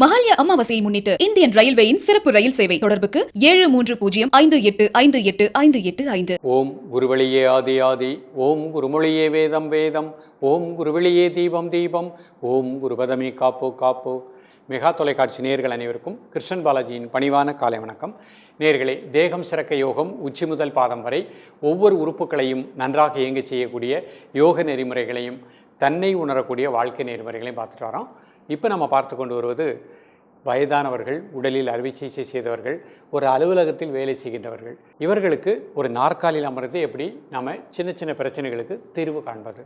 மகாலய அமாவாசையை முன்னிட்டு இந்தியன் ரயில்வேயின் சிறப்பு ரயில் சேவை தொடர்புக்கு ஏழு மூன்று பூஜ்ஜியம் ஐந்து எட்டு ஐந்து எட்டு ஐந்து எட்டு ஐந்து. ஓம் குருவழியே ஆதி ஆதி ஓம் குருமொழியே வேதம் வேதம் ஓம் குருவழியே தீபம் தீபம் ஓம் குருபதமே காப்போ காப்போ. மெகா தொலைக்காட்சி நேர்கள் அனைவருக்கும் கிருஷ்ணன் பாலாஜியின் பணிவான காலை வணக்கம். நேர்களே தேகம் சிறக்க யோகம் உச்சி முதல் பாதம் வரை ஒவ்வொரு உறுப்புகளையும் நன்றாக இயங்க செய்யக்கூடிய யோக நெறிமுறைகளையும் தன்னை உணரக்கூடிய வாழ்க்கை நெறிமுறைகளையும் பார்த்துட்டு வரோம். இப்போ நம்ம பார்த்து கொண்டு வருவது வயதானவர்கள் உடலில் அறுவை சிகிச்சை செய்தவர்கள் ஒரு அலுவலகத்தில் வேலை செய்கின்றவர்கள். இவர்களுக்கு ஒரு நாற்காலியில் அமர்ந்து எப்படி நம்ம சின்ன சின்ன பிரச்சனைகளுக்கு தீர்வு காண்பது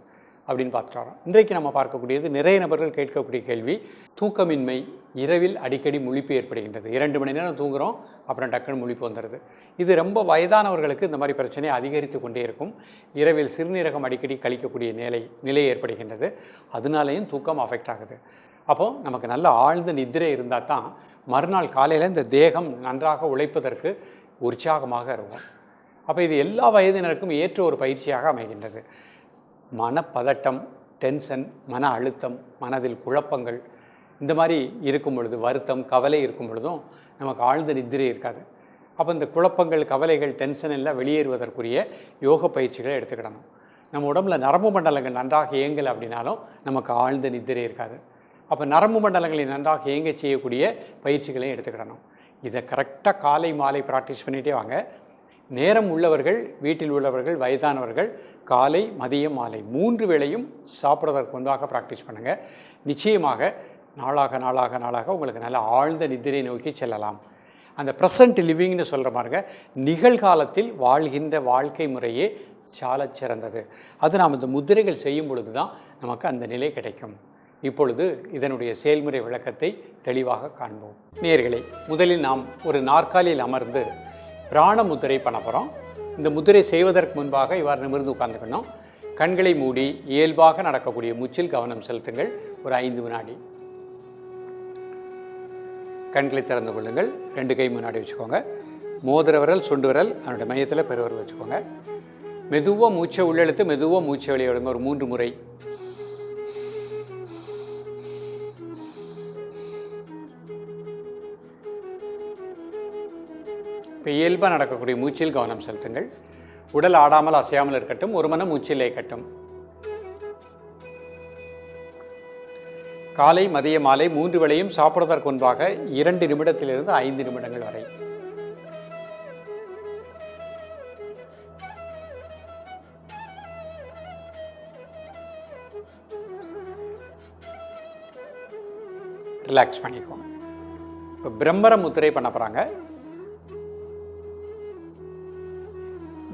அப்படின்னு பார்த்துட்டு வரோம் இன்றைக்கு நம்ம பார்க்கக்கூடியது நிறைய நபர்கள் கேட்கக்கூடிய கேள்வி தூக்கமின்மை இரவில் அடிக்கடி முழிப்பு ஏற்படுகின்றது. இரண்டு மணி நேரம் தூங்குறோம் அப்புறம் டக்குன்னு முழிப்பு வந்துடுது. இது ரொம்ப வயதானவர்களுக்கு இந்த மாதிரி பிரச்சனை அதிகரித்து கொண்டே இருக்கும். இரவில் சிறுநீரகம் அடிக்கடி கழிக்கக்கூடிய நிலை நிலை ஏற்படுகின்றது. அதனாலேயும் தூக்கம் அஃபெக்ட் ஆகுது. அப்போது நமக்கு நல்ல ஆழ்ந்த நிதிரை இருந்தால் தான் மறுநாள் காலையில் இந்த தேகம் நன்றாக உழைப்பதற்கு உற்சாகமாக இருக்கும். அப்போ இது எல்லா வயதினருக்கும் ஏற்ற ஒரு பயிற்சியாக அமைகின்றது. மனப்பதட்டம் டென்ஷன் மன அழுத்தம் மனதில் குழப்பங்கள் இந்த மாதிரி இருக்கும் பொழுது வருத்தம் கவலை இருக்கும் பொழுதும் நமக்கு ஆழ்ந்த நிதிரை இருக்காது. அப்போ இந்த குழப்பங்கள் கவலைகள் டென்ஷன் எல்லாம் வெளியேறுவதற்குரிய யோக பயிற்சிகளை எடுத்துக்கிடணும். நம்ம உடம்புல நரம்பு மண்டலங்கள் நன்றாக இயங்கலை அப்படின்னாலும் நமக்கு ஆழ்ந்த நிதிரை இருக்காது. அப்போ நரம்பு மண்டலங்களை நன்றாக இயங்க செய்யக்கூடிய பயிற்சிகளையும் எடுத்துக்கிடணும். இதை கரெக்டாக காலை மாலை ப்ராக்டிஸ் பண்ணிகிட்டே வாங்க. நேரம் உள்ளவர்கள் வீட்டில் உள்ளவர்கள் வயதானவர்கள் காலை மதியம் மாலை மூன்று வேளையும் சாப்பிட்றதற்கு முன்பாக ப்ராக்டிஸ் பண்ணுங்கள் நிச்சயமாக நாளாக நாளாக நாளாக உங்களுக்கு நல்ல ஆழ்ந்த நிதிரை நோக்கி செல்லலாம். அந்த ப்ரெசன்ட் லிவிங்னு சொல்கிற பாருங்க நிகழ்காலத்தில் வாழ்கின்ற வாழ்க்கை முறையே சாலச் சிறந்தது அது நாம் இந்த முதிரைகள் செய்யும் பொழுது தான் நமக்கு அந்த நிலை கிடைக்கும். இப்பொழுது இதனுடைய செயல்முறை விளக்கத்தை தெளிவாக காண்போம். நேர்களை முதலில் நாம் ஒரு நாற்காலியில் அமர்ந்து பிராண முத்திரை பண்ண போகிறோம் இந்த முத்திரை செய்வதற்கு முன்பாக இவ்வாறு நிமிர்ந்து உட்கார்ந்துக்கணும் கண்களை மூடி இயல்பாக நடக்கக்கூடிய மூச்சில் கவனம் செலுத்துங்கள். ஒரு ஐந்து வினாடி கண்களை திறந்து கொள்ளுங்கள். ரெண்டு கை முன்னாடி வச்சுக்கோங்க. மோதிர விரல் சுண்டு விரல் அதனுடைய மையத்தில் பெருவரல் வச்சுக்கோங்க. மெதுவாக மூச்சை உள்ளெழுத்து மெதுவாக மூச்சை வெளியே விடுங்க ஒரு மூன்று முறை. இப்போ இயல்பாக நடக்கக்கூடிய மூச்சில் கவனம் செலுத்துங்கள். உடல் ஆடாமல் அசையாமல் இருக்கட்டும் ஒரு மனம் மூச்சில் இயக்கட்டும். காலை மதிய மாலை மூன்று வேளையும் சாப்பிடுவதற்கு முன்பாக இரண்டு நிமிடத்திலிருந்து ஐந்து நிமிடங்கள் வரை. ரிலாக்ஸ் பண்ணிக்கோங்க. இப்போ பிரம்மர முத்திரை பண்ண போகிறாங்க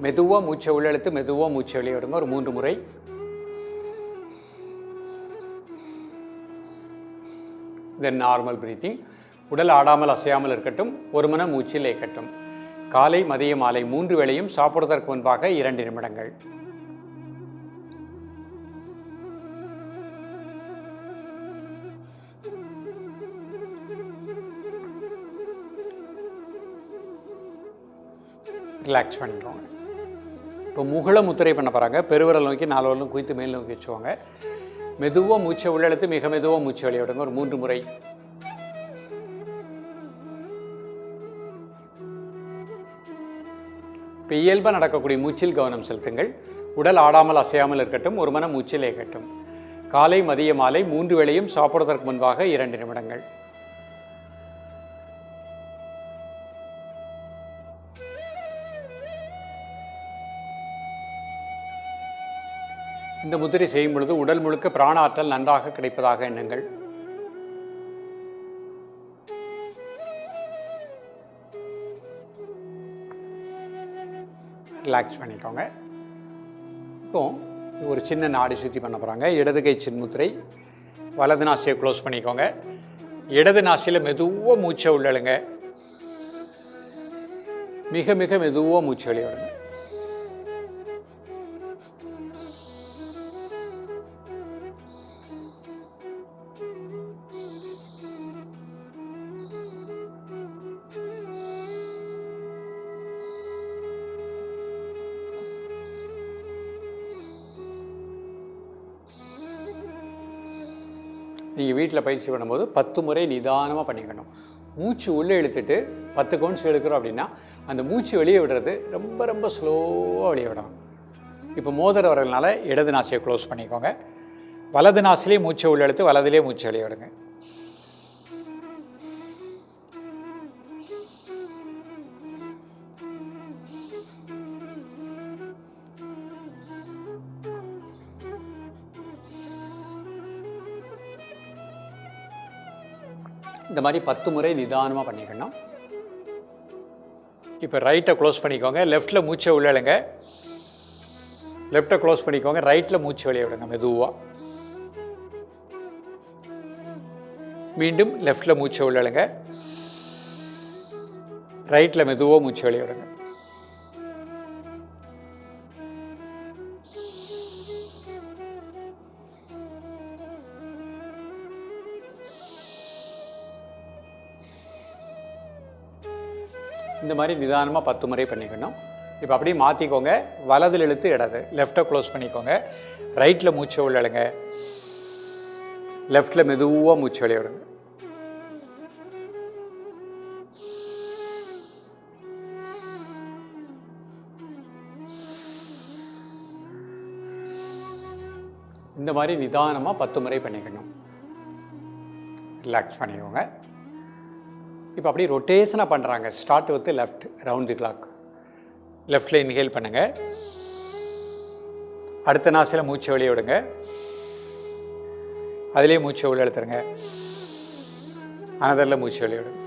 மெதுவாக மூச்சை உள்ளெழுத்து மெதுவாக மூச்சை வெளியே விடுங்க. ஒரு மூன்று முறை. தென் நார்மல் பிரீத்திங் உடல் ஆடாமல் அசையாமல் இருக்கட்டும். ஒரு மன மூச்சில் இயக்கட்டும். காலை மதிய மாலை மூன்று வேளையும் சாப்பிடுவதற்கு முன்பாக இரண்டு நிமிடங்கள். ரிலாக்ஸ் பண்ணிடுவோம் இப்போ முகல முத்திரை பண்ண போகிறாங்க பெருவிரல் நோக்கி நாலு வரலும் குவித்து மேல் நோக்கி வச்சுவாங்க மெதுவாக மூச்சை உள்ளெழுத்து மிக மெதுவாக மூச்சை வெளியிடுங்க ஒரு மூன்று முறை. இப்போ இயல்பாக நடக்கக்கூடிய மூச்சில் கவனம் செலுத்துங்கள். உடல் ஆடாமல் அசையாமல் இருக்கட்டும். ஒரு மனம் மூச்சில் இயக்கட்டும் காலை மதிய மாலை மூன்று வேளையும் சாப்பிடுவதற்கு முன்பாக இரண்டு நிமிடங்கள். இந்த முதிரை செய்யும் பொழுது உடல் முழுக்க பிராணாற்றல் நன்றாக கிடைப்பதாக எண்ணுங்கள். ரிலாக்ஸ் பண்ணிக்கோங்க. இப்போ ஒரு சின்ன நாடி சுற்றி பண்ண போகிறாங்க இடது கை சின்முத்திரை வலது நாசியை க்ளோஸ் பண்ணிக்கோங்க. இடது நாசியில் மெதுவாக மூச்சை உள்ளழுங்க. மிக மிக மெதுவாக மூச்சு வெளியிடுங்க நீங்கள் வீட்டில் பயிற்சி பண்ணும்போது பத்து முறை நிதானமாக பண்ணிக்கணும். மூச்சு உள்ளே இழுத்துட்டு பத்து கவுன்ஸ் எடுக்கிறோம் அப்படின்னா அந்த மூச்சு வெளியே விடுறது ரொம்ப ரொம்ப ஸ்லோவாக வெளியே விடணும். இப்போ மோதிர வரதுனால இடது நாசியை க்ளோஸ் பண்ணிக்கோங்க. வலது நாசிலே மூச்சை உள்ளே இழுத்து வலதுலேயே மூச்சு வெளியே விடுங்க. இந்த மாதிரி பத்து முறை நிதானமாக பண்ணிக்கணும் இப்போ ரைட்டை க்ளோஸ் பண்ணிக்கோங்க. லெஃப்ட்டில் மூச்சை உள்ளழுங்க லெஃப்ட்டை க்ளோஸ் பண்ணிக்கோங்க. ரைட்டில் மூச்சு வெளியே விடுங்க மெதுவாக மீண்டும் லெஃப்ட்டில் மூச்சை உள்ளழுங்க ரைட்டில் மெதுவாக மூச்சு வெளியே விடுங்க. இந்த மாதிரி நிதானமாக பத்து முறை பண்ணிக்கணும். இப்போ அப்படியே மாற்றிக்கோங்க வலதில் இழுத்து இடது. லெஃப்ட்டை க்ளோஸ் பண்ணிக்கோங்க. ரைட்டில் மூச்சை உள்ளழுங்க லெஃப்டில் மெதுவாக மூச்சு வெளியே விடுங்க. இந்த மாதிரி நிதானமாக பத்து முறை பண்ணிக்கணும். ரிலாக்ஸ் பண்ணிக்கோங்க. இப்போ அப்படியே ரொட்டேஷனாக பண்ணுறாங்க. Start with left round the clock லெஃப்டில் இன்ஹேல் பண்ணுங்கள் அடுத்த நாசில் மூச்சு வெளியே விடுங்க. அதிலே மூச்சை உள்ள எடுத்துருங்க அனதரில் மூச்சு வெளியே விடுங்க.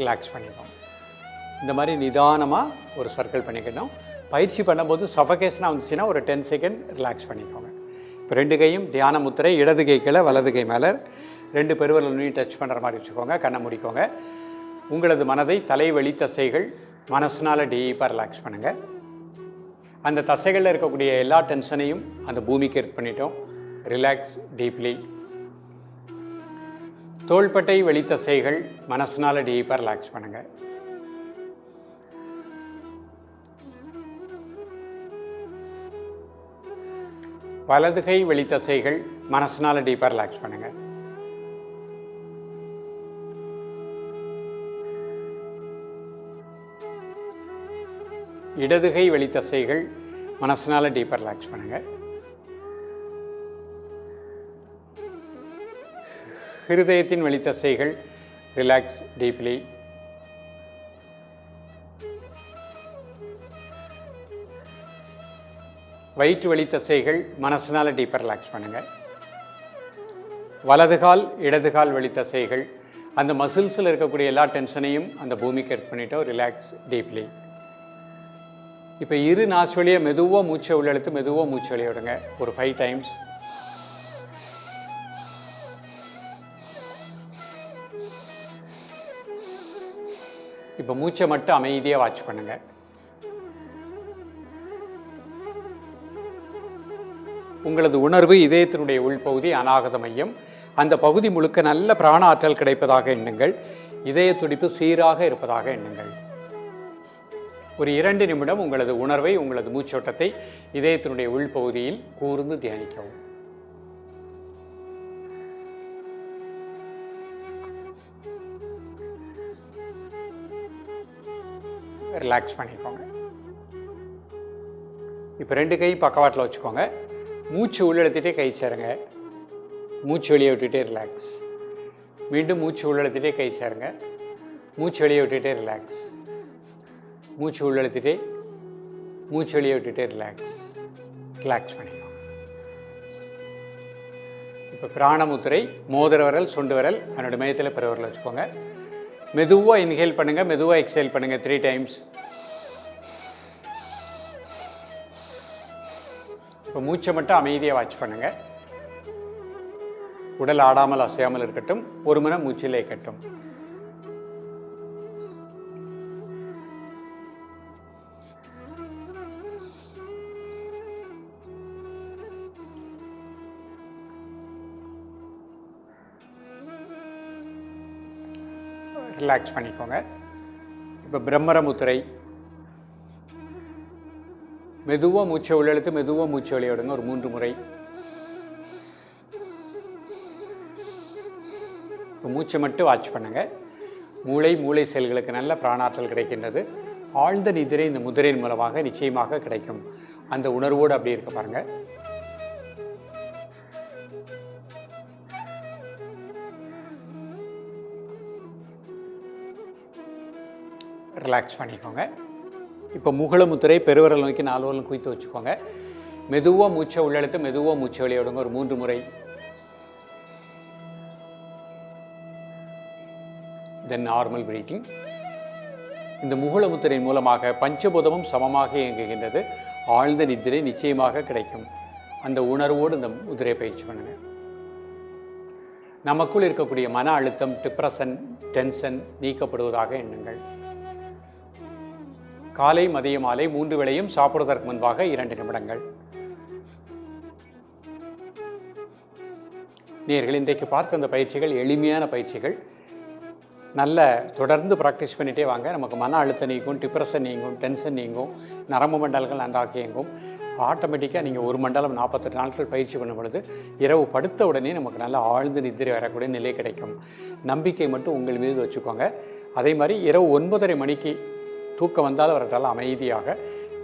ரிலாக்ஸ் பண்ணிக்கோங்க. இந்த மாதிரி நிதானமாக ஒரு சர்க்கிள் பண்ணிக்கணும். பயிற்சி பண்ணும்போது சஃபகேஷனாக வந்துச்சுன்னா ஒரு டென் செகண்ட் ரிலாக்ஸ் பண்ணிக்கோங்க. இப்போ ரெண்டு கையும் தியான முத்திரை இடது கை கீழே வலது கை மேலே. ரெண்டு பெருவரில் டச் பண்ணுற மாதிரி வச்சுக்கோங்க கண்ணை முடிக்கோங்க. உங்களது மனதை தலைவழி தசைகள் மனசினால் டீப்பாக ரிலாக்ஸ் பண்ணுங்கள் அந்த தசைகளில் இருக்கக்கூடிய எல்லா டென்ஷனையும் அந்த பூமிக்கு எடுத்து பண்ணிட்டோம். ரிலாக்ஸ் டீப்லி தோள்பட்டை வெளித்தசைகள் மனசினால் டீப்பாக ரிலாக்ஸ் பண்ணுங்க. வலது கை வெளித்தசைகள் மனசுனால டீப்பாக ரிலாக்ஸ் பண்ணுங்க. இடதுகை வெளித்தசைகள் மனசினால் டீப்பாக ரிலாக்ஸ் பண்ணுங்கள் ஹிருதயத்தின் வெளித்தசைகள் ரிலாக்ஸ் டீப்லி வயிற்று வெளித்தசைகள் மனசினால் டீப் ரிலாக்ஸ் பண்ணுங்கள் வலது கால் இடது கால் வெளித்தசைகள் அந்த மசில்ஸில் இருக்கக்கூடிய எல்லா டென்ஷனையும் அந்த பூமிக்கு எர்த் பண்ணிட்டோம். ரிலாக்ஸ் டீப்லி இப்போ இரு நாசு வழியாக மெதுவாக மூச்சை உள்ளெழுத்து மெதுவாக மூச்சு வெளியே ஒரு ஃபைவ் டைம்ஸ் இப்போ மூச்சை மட்டும் அமைதியாக வாட்ச் பண்ணுங்கள் உங்களது உணர்வு இதயத்தினுடைய உள்பகுதி அநாகத மையம். அந்த பகுதி முழுக்க நல்ல பிராண ஆற்றல் கிடைப்பதாக எண்ணுங்கள். இதய துடிப்பு சீராக இருப்பதாக எண்ணுங்கள். ஒரு இரண்டு நிமிடம் உங்களது உணர்வை உங்களது மூச்சோட்டத்தை இதயத்தினுடைய உள்பகுதியில் கூர்ந்து தியானிக்கவும். ரிலாக்ஸ் பண்ணிக்கோங்க. இப்போ ரெண்டு கை பக்கவாட்டில் வச்சுக்கோங்க. மூச்சு உள்ளெழுத்திட்டே கை சேருங்க. மூச்சு வெளியே விட்டுட்டே ரிலாக்ஸ் மீண்டும் மூச்சு உள்ளெழுத்திட்டே கை சேருங்க. மூச்சு வெளியே விட்டுட்டே ரிலாக்ஸ் மூச்சு உள்ளெழுத்திட்டே மூச்சு வெளியே விட்டுட்டே ரிலாக்ஸ் ரிலாக்ஸ் பண்ணிக்கோங்க. இப்போ பிராணமுத்திரை மோதிர விரல் சுண்டு விரல் என்னோடய மையத்தில் பிறவரில் வச்சுக்கோங்க. மெதுவாக இன்ஹேல் பண்ணுங்கள் மெதுவாக எக்ஸேல் பண்ணுங்கள் த்ரீ டைம்ஸ் இப்போ மூச்சை மட்டும் அமைதியாக வாட்ச் பண்ணுங்கள் உடல் ஆடாமல் அசையாமல் இருக்கட்டும் ஒரு மணி மூச்சிலே இருக்கட்டும் ரிலாக்ஸ் பண்ணிக்கோங்க. இப்போ பிரம்மர முத்திரை மெதுவாக மூச்சை உள்ளெழுத்து மெதுவாக மூச்சை வெளியிடுங்க ஒரு மூன்று முறை. இப்போ மூச்சை மட்டும் வாட்ச் பண்ணுங்கள் மூளை மூளை செல்களுக்கு நல்ல பிராணாற்றல் கிடைக்கின்றது. ஆழ்ந்த நிதிரை இந்த முதிரையின் மூலமாக நிச்சயமாக கிடைக்கும். அந்த உணர்வோடு அப்படி இருக்க பாருங்கள் ரிலாக்ஸ் பண்ணிக்கோங்க. இப்போ முகுள முத்திரை நோக்கி நாலு வரலும் குவித்து வச்சுக்கோங்க. மெதுவாக மூச்சை உள்ளெழுத்து மெதுவாக மூச்சை வெளியிடுங்க ஒரு மூன்று முறை. தென் நார்மல் பிரீத்திங் இந்த முகுள முத்திரையின் மூலமாக பஞ்சபூதமும் சமமாக இயங்குகின்றது. ஆழ்ந்த நித்திரை நிச்சயமாக கிடைக்கும். அந்த உணர்வோடு இந்த முதிரை பயிற்சி பண்ணுங்க. நமக்குள் இருக்கக்கூடிய மன அழுத்தம் டிப்ரெஷன் டென்ஷன் நீக்கப்படுவதாக எண்ணுங்கள். காலை மதிய மாலை மூன்று வேளையும் சாப்பிடுவதற்கு முன்பாக இரண்டு நிமிடங்கள். நேர்கள் இன்றைக்கு பார்த்த அந்த பயிற்சிகள் எளிமையான பயிற்சிகள். நல்ல தொடர்ந்து ப்ராக்டிஸ் பண்ணிகிட்டே வாங்க. நமக்கு மன அழுத்தம் நீங்கும் டிப்ரெஷன் நீங்கும் டென்ஷன் நீங்கும் நரம்பு மண்டலங்கள் நன்றாக இயங்கும். ஆட்டோமேட்டிக்காக நீங்கள் ஒரு மண்டலம் நாற்பத்தெட்டு நாட்கள் பயிற்சி பண்ணும் பொழுது இரவு படுத்த உடனே நமக்கு நல்ல ஆழ்ந்து நிதிரை வரக்கூடிய நிலை கிடைக்கும். நம்பிக்கை மட்டும் உங்கள் மீது வச்சுக்கோங்க. அதே மாதிரி இரவு ஒன்பதரை மணிக்கு தூக்கம் வந்தால் வரட்டால் அமைதியாக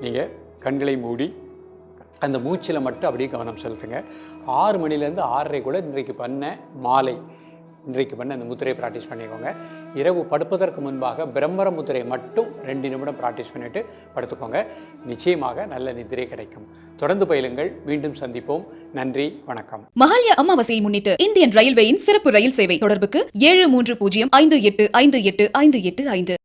நீங்கள் கண்களை மூடி அந்த மூச்சில் மட்டும் அப்படியே கவனம் செலுத்துங்க. ஆறு மணிலேருந்து ஆறரை கூட இன்றைக்கு பண்ண மாலை இன்றைக்கு பண்ண அந்த முத்திரையை ப்ராக்டிஸ் பண்ணிக்கோங்க. இரவு படுப்பதற்கு முன்பாக பிரம்மர முத்திரை மட்டும் ரெண்டு நிமிடம் ப்ராக்டிஸ் பண்ணிவிட்டு படுத்துக்கோங்க. நிச்சயமாக நல்ல நிதிரை கிடைக்கும். தொடர்ந்து பயிலுங்கள். மீண்டும் சந்திப்போம். நன்றி வணக்கம். மகாலய அமாவாசையை முன்னிட்டு இந்தியன் ரயில்வேயின் சிறப்பு ரயில் சேவை தொடர்புக்கு ஏழு மூன்று பூஜ்ஜியம் ஐந்து எட்டு ஐந்து எட்டு ஐந்து எட்டு ஐந்து.